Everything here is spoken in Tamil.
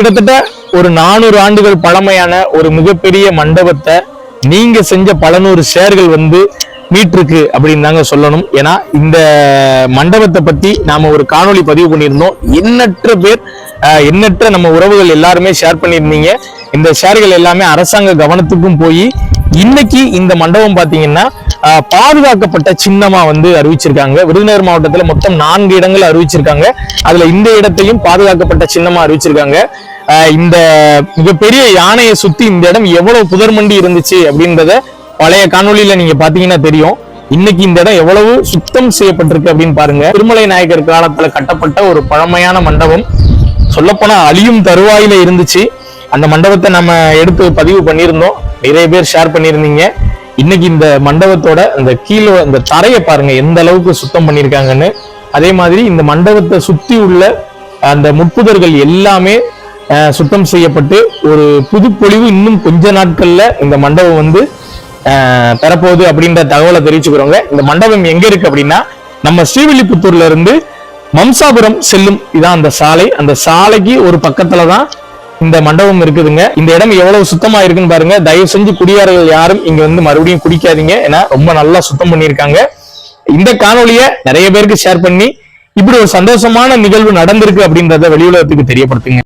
கிட்டத்தட்ட ஒரு நானூறு ஆண்டுகள் பழமையான ஒரு மிகப்பெரிய மண்டபத்தை நீங்க செஞ்ச பல நூறு ஷேர்கள் வந்து மீட்டிருக்கு அப்படின்னு தாங்க சொல்லணும். ஏன்னா இந்த மண்டபத்தை பத்தி நாம ஒரு காணொளி பதிவு பண்ணியிருந்தோம். எண்ணற்ற பேர் எண்ணற்ற நம்ம உறவுகள் எல்லாருமே ஷேர் பண்ணியிருந்தீங்க. இந்த ஷேர்கள் எல்லாமே அரசாங்க கவனத்துக்கும் போய் இன்னைக்கு இந்த மண்டபம் பாத்தீங்கன்னா பாதுகாக்கப்பட்ட சின்னமா வந்து அறிவிச்சிருக்காங்க. விருதுநகர் மாவட்டத்துல மொத்தம் நான்கு இடங்கள் அறிவிச்சிருக்காங்க. அதுல இந்த இடத்தையும் பாதுகாக்கப்பட்ட சின்னமா அறிவிச்சிருக்காங்க. அஹ், இந்த மிகப்பெரிய யானையை சுத்தி இந்த இடம் எவ்வளவு புதர்மண்டி இருந்துச்சு அப்படின்றத பழைய காணொளியில நீங்க பாத்தீங்கன்னா தெரியும். இன்னைக்கு இந்த இடம் எவ்வளவு சுத்தம் செய்யப்பட்டிருக்கு அப்படின்னு பாருங்க. திருமலை நாயக்கர் காலத்துல கட்டப்பட்ட ஒரு பழமையான மண்டபம். சொல்லப்போனா அழியும் தருவாயில இருந்துச்சு. அந்த மண்டபத்தை நம்ம எடுத்து பதிவு பண்ணியிருந்தோம். நிறைய பேர் ஷேர் பண்ணியிருந்தீங்க. இன்னைக்கு இந்த மண்டபத்தோட அந்த கீழே அந்த தரையை பாருங்க எந்த அளவுக்கு சுத்தம் பண்ணியிருக்காங்கன்னு. அதே மாதிரி இந்த மண்டபத்தை சுத்தி உள்ள அந்த முட்புதர்கள் எல்லாமே சுத்தம் செய்யப்பட்டு ஒரு புதுப்பொழிவு இன்னும் கொஞ்ச நாட்கள்ல இந்த மண்டபம் வந்து பெறப்போகுது அப்படின்ற தகவலை தெரிவிச்சுக்கிறோங்க. இந்த மண்டபம் எங்க இருக்கு அப்படின்னா நம்ம ஸ்ரீவில்லிபுத்தூர்ல இருந்து மம்சாபுரம் செல்லும் இதான் அந்த சாலை. அந்த சாலைக்கு ஒரு பக்கத்துல தான் இந்த மண்டபம் இருக்குதுங்க. இந்த இடம் எவ்வளவு சுத்தமா இருக்குன்னு பாருங்க. தயவு செஞ்சு குடியாரர்கள் யாரும் இங்க வந்து மறுபடியும் குடிக்காதீங்க. ஏன்னா ரொம்ப நல்லா சுத்தம் பண்ணியிருக்காங்க. இந்த காணொலிய நிறைய பேருக்கு ஷேர் பண்ணி இப்படி ஒரு சந்தோஷமான நிகழ்வு நடந்திருக்கு அப்படின்றத வெளியுலகத்துக்கு தெரியப்படுத்துங்க.